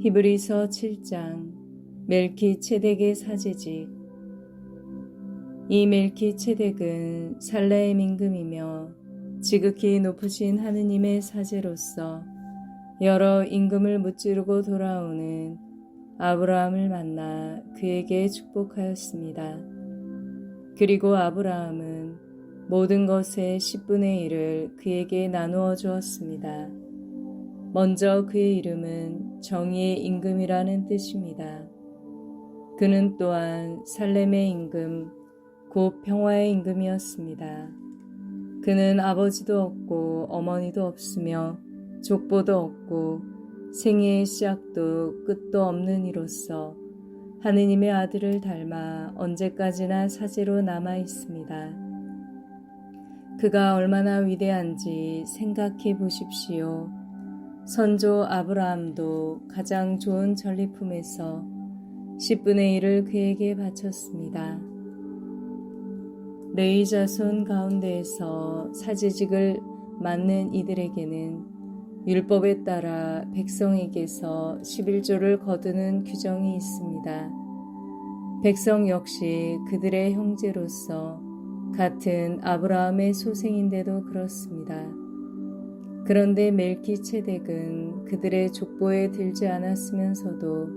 히브리서 7장 멜키체덱의 사제직 이 멜키체덱은 살라의 임금이며 지극히 높으신 하느님의 사제로서 여러 임금을 무찌르고 돌아오는 아브라함을 만나 그에게 축복하였습니다. 그리고 아브라함은 모든 것의 10분의 1을 그에게 나누어 주었습니다. 먼저 그의 이름은 정의의 임금이라는 뜻입니다. 그는 또한 살렘의 임금, 곧 평화의 임금이었습니다. 그는 아버지도 없고 어머니도 없으며 족보도 없고 생애의 시작도 끝도 없는 이로서 하느님의 아들을 닮아 언제까지나 사제로 남아 있습니다. 그가 얼마나 위대한지 생각해 보십시오. 선조 아브라함도 가장 좋은 전리품에서 10분의 1을 그에게 바쳤습니다. 레이 자손 가운데에서 사제직을 맡는 이들에게는 율법에 따라 백성에게서 11조를 거두는 규정이 있습니다. 백성 역시 그들의 형제로서 같은 아브라함의 소생인데도 그렇습니다. 그런데 멜키체덱은 그들의 족보에 들지 않았으면서도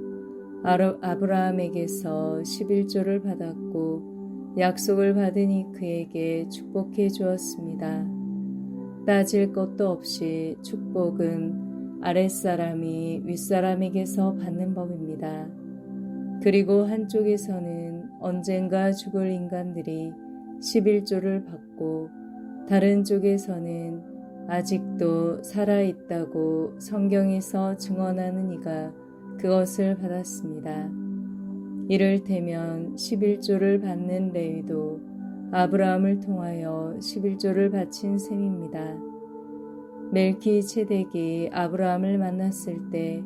아브라함에게서 11조를 받았고 약속을 받으니 그에게 축복해 주었습니다. 따질 것도 없이 축복은 아랫사람이 윗사람에게서 받는 법입니다. 그리고 한쪽에서는 언젠가 죽을 인간들이 11조를 받고 다른 쪽에서는 아직도 살아있다고 성경에서 증언하는 이가 그것을 받았습니다. 이를테면 11조를 받는 레위도 아브라함을 통하여 11조를 바친 셈입니다. 멜키 체덱이 아브라함을 만났을 때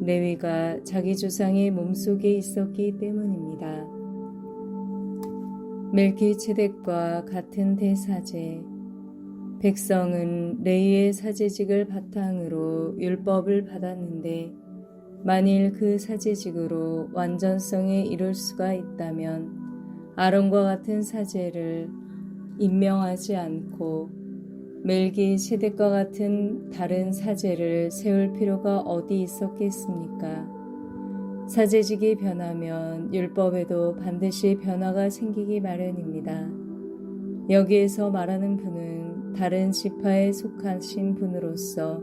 레위가 자기 조상의 몸속에 있었기 때문입니다. 멜키 체덱과 같은 대사제 백성은 레이의 사제직을 바탕으로 율법을 받았는데 만일 그 사제직으로 완전성에 이룰 수가 있다면 아론과 같은 사제를 임명하지 않고 멜기 세덱과 같은 다른 사제를 세울 필요가 어디 있었겠습니까? 사제직이 변하면 율법에도 반드시 변화가 생기기 마련입니다. 여기에서 말하는 분은 다른 지파에 속하신 분으로서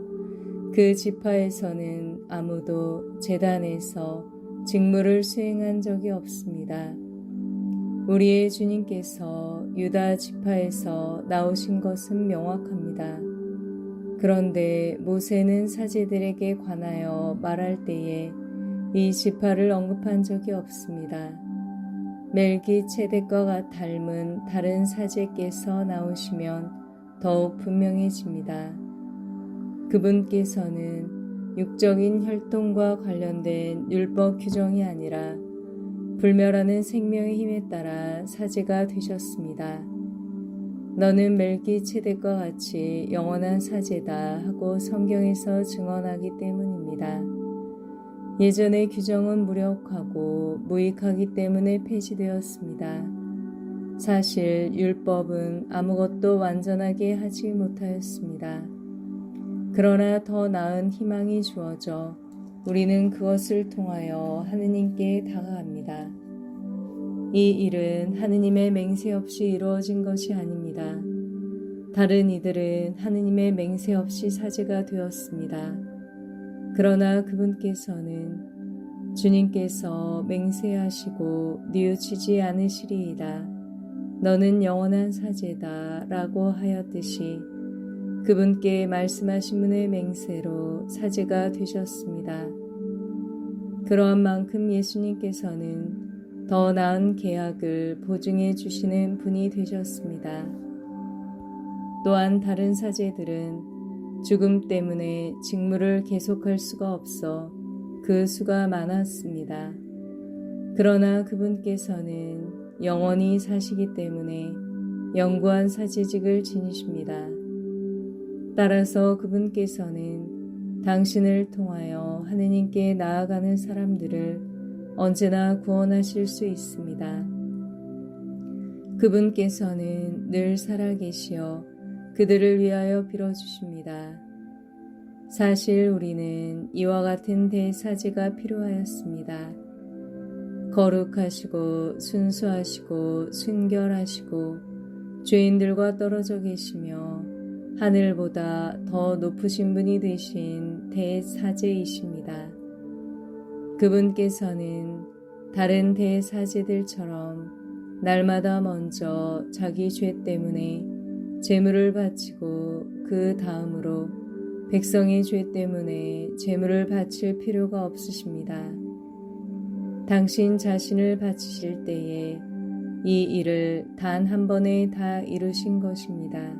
그 지파에서는 아무도 재단에서 직무를 수행한 적이 없습니다. 우리의 주님께서 유다 지파에서 나오신 것은 명확합니다. 그런데 모세는 사제들에게 관하여 말할 때에 이 지파를 언급한 적이 없습니다. 멜기 체덱과 닮은 다른 사제께서 나오시면 더욱 분명해집니다. 그분께서는 육적인 혈통과 관련된 율법 규정이 아니라 불멸하는 생명의 힘에 따라 사제가 되셨습니다. 너는 멜기 체덱과 같이 영원한 사제다 하고 성경에서 증언하기 때문입니다. 예전의 규정은 무력하고 무익하기 때문에 폐지되었습니다. 사실 율법은 아무것도 완전하게 하지 못하였습니다. 그러나 더 나은 희망이 주어져 우리는 그것을 통하여 하느님께 다가갑니다. 이 일은 하느님의 맹세 없이 이루어진 것이 아닙니다. 다른 이들은 하느님의 맹세 없이 사제가 되었습니다. 그러나 그분께서는 주님께서 맹세하시고 뉘우치지 않으시리이다. 너는 영원한 사제다. 라고 하였듯이 그분께 말씀하신 분의 맹세로 사제가 되셨습니다. 그러한 만큼 예수님께서는 더 나은 계약을 보증해 주시는 분이 되셨습니다. 또한 다른 사제들은 죽음 때문에 직무를 계속할 수가 없어 그 수가 많았습니다. 그러나 그분께서는 영원히 사시기 때문에 영구한 사제직을 지니십니다. 따라서 그분께서는 당신을 통하여 하느님께 나아가는 사람들을 언제나 구원하실 수 있습니다. 그분께서는 늘 살아계시어 그들을 위하여 빌어주십니다. 사실 우리는 이와 같은 대사제가 필요하였습니다. 거룩하시고 순수하시고 순결하시고 죄인들과 떨어져 계시며 하늘보다 더 높으신 분이 되신 대사제이십니다. 그분께서는 다른 대사제들처럼 날마다 먼저 자기 죄 때문에 제물을 바치고 그 다음으로 백성의 죄 때문에 제물을 바칠 필요가 없으십니다. 당신 자신을 바치실 때에 이 일을 단 한 번에 다 이루신 것입니다.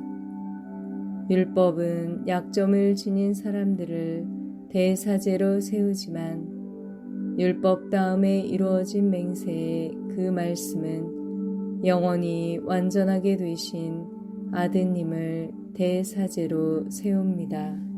율법은 약점을 지닌 사람들을 대사제로 세우지만 율법 다음에 이루어진 맹세의 그 말씀은 영원히 완전하게 되신 아드님을 대사제로 세웁니다.